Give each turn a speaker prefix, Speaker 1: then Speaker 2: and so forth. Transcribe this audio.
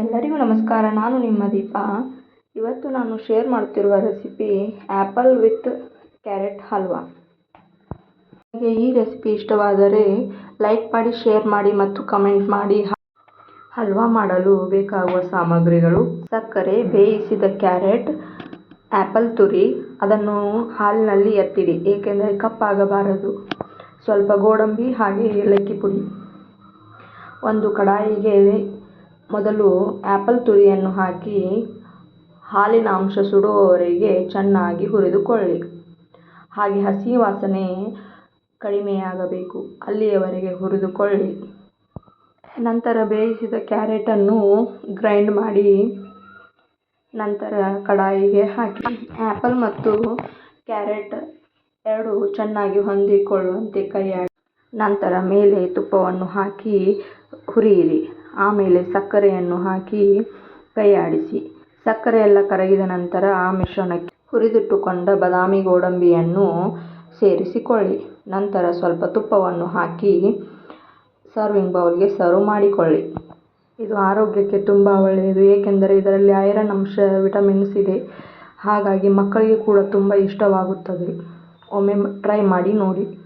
Speaker 1: ಎಲ್ಲರಿಗೂ ನಮಸ್ಕಾರ, ನಾನು ನಿಮ್ಮ ದೀಪಾ. ಇವತ್ತು ನಾನು ಶೇರ್ ಮಾಡುತ್ತಿರುವ recipe apple with carrot halwa ನಿಮಗೆ ಈ ರೆಸಿಪಿ ಇಷ್ಟವಾದರೆ ಲೈಕ್ ಮಾಡಿ ಶೇರ್ ಮಾಡಿ ಮತ್ತು ಕಮೆಂಟ್ ಮಾಡಿ. ಹಲ್ವಾ ಮಾಡಲು ಬೇಕಾಗುವ ಸಾಮಗ್ರಿಗಳು, ಸಕ್ಕರೆ, ಬೇಯಿಸಿದ ಕ್ಯಾರೆಟ್ ಆ್ಯಪಲ್ ತುರಿ, ಅದನ್ನು ಹಾಲಿನಲ್ಲಿ ಎತ್ತಿಡಿ, ಏಕೆಂದರೆ ಕಪ್ಪಾಗಬಾರದು ಸ್ವಲ್ಪ ಗೋಡಂಬಿ ಹಾಗೆ ಏಲಕ್ಕಿ ಪುಡಿ. ಒಂದು ಕಡಾಯಿಗೆ ಮೊದಲು ಆ್ಯಪಲ್ ತುರಿಯನ್ನು ಹಾಕಿ ಹಾಲಿನ ಅಂಶ ಸುಡುವವರೆಗೆ ಚೆನ್ನಾಗಿ ಹುರಿದುಕೊಳ್ಳಿ. ಹಾಗೆ ಹಸಿ ವಾಸನೆ ಕಡಿಮೆಯಾಗಬೇಕು. ಅಲ್ಲಿಯವರೆಗೆ ಹುರಿದುಕೊಳ್ಳಿ. ನಂತರ ಬೇಯಿಸಿದ ಕ್ಯಾರೆಟನ್ನು ಗ್ರೈಂಡ್ ಮಾಡಿ ನಂತರ ಕಡಾಯಿಗೆ ಹಾಕಿ. ಆ್ಯಪಲ್ ಮತ್ತು ಕ್ಯಾರೆಟ್ ಎರಡು ಚೆನ್ನಾಗಿ ಹೊಂದಿಕೊಳ್ಳುವಂತೆ ಕೈಯಾಡಿ. ನಂತರ ಮೇಲೆ ತುಪ್ಪವನ್ನು ಹಾಕಿ ಹುರಿಯಿರಿ. ಆಮೇಲೆ ಸಕ್ಕರೆಯನ್ನು ಹಾಕಿ ಕೈ ಆಡಿಸಿ ಸಕ್ಕರೆ ಎಲ್ಲ ಕರಗಿದ ನಂತರ ಆ ಮಿಶ್ರಣಕ್ಕೆ ಹುರಿದಿಟ್ಟುಕೊಂಡ ಬದಾಮಿ ಗೋಡಂಬಿಯನ್ನು ಸೇರಿಸಿಕೊಳ್ಳಿ. ನಂತರ ಸ್ವಲ್ಪ ತುಪ್ಪವನ್ನು ಹಾಕಿ ಸರ್ವಿಂಗ್ ಬೌಲ್ಗೆ ಸರ್ವ್ ಮಾಡಿಕೊಳ್ಳಿ. ಇದು ಆರೋಗ್ಯಕ್ಕೆ ತುಂಬ ಒಳ್ಳೆಯದು, ಏಕೆಂದರೆ ಇದರಲ್ಲಿ ಐರನ್ ಅಂಶ ವಿಟಮಿನ್ಸ್ ಇದೆ. ಹಾಗಾಗಿ ಮಕ್ಕಳಿಗೆ ಕೂಡ ತುಂಬ ಇಷ್ಟವಾಗುತ್ತದೆ. ಒಮ್ಮೆ ಟ್ರೈ ಮಾಡಿ ನೋಡಿ.